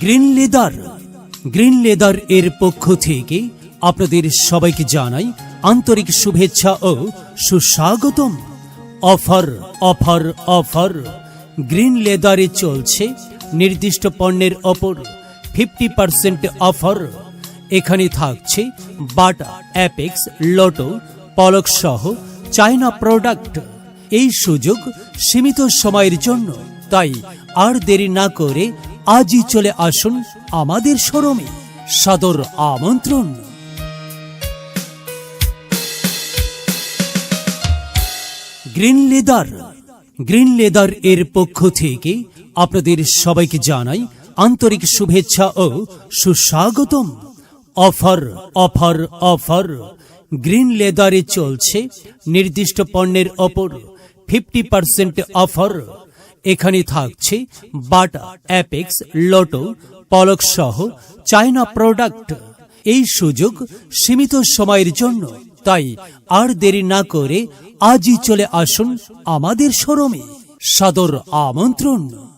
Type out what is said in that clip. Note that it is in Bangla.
Green leather. গ্রিন লেদার এর পক্ষ থেকে আপনাদের সবাইকে জানাই আন্তরিক শুভেচ্ছা ও সুস্বাগতম। Offer offer offer. গ্রিন লেদারে চলছে নির্দিষ্ট পণ্যের ওপর ফিফটি পার্সেন্ট অফার। এখানে থাকছে বাটা, অ্যাপেক্স, লোটো, পলক সহ চায়না প্রোডাক্ট। এই সুযোগ সীমিত সময়ের জন্য, তাই আর দেরি না করে আজই চলে আসুন আমাদের শোরুমে সাদর আমন্ত্রণ। গ্রিন লেদার গ্রিন লেদার এর পক্ষ থেকে আপনাদের সবাইকে জানাই আন্তরিক শুভেচ্ছা ও সুস্বাগতম। অফার অফার অফার, গ্রিন লেদারে চলছে নির্দিষ্ট পণ্যের ওপর ফিফটি পার্সেন্ট অফার। এখানে থাকছে বাটা অ্যাপেক্স, লটো, পলক সহ চায়না প্রোডাক্ট। এই সুযোগ সীমিত সময়ের জন্য, তাই আর দেরি না করে আজই চলে আসুন আমাদের শোরুমে। সাদর আমন্ত্রণ।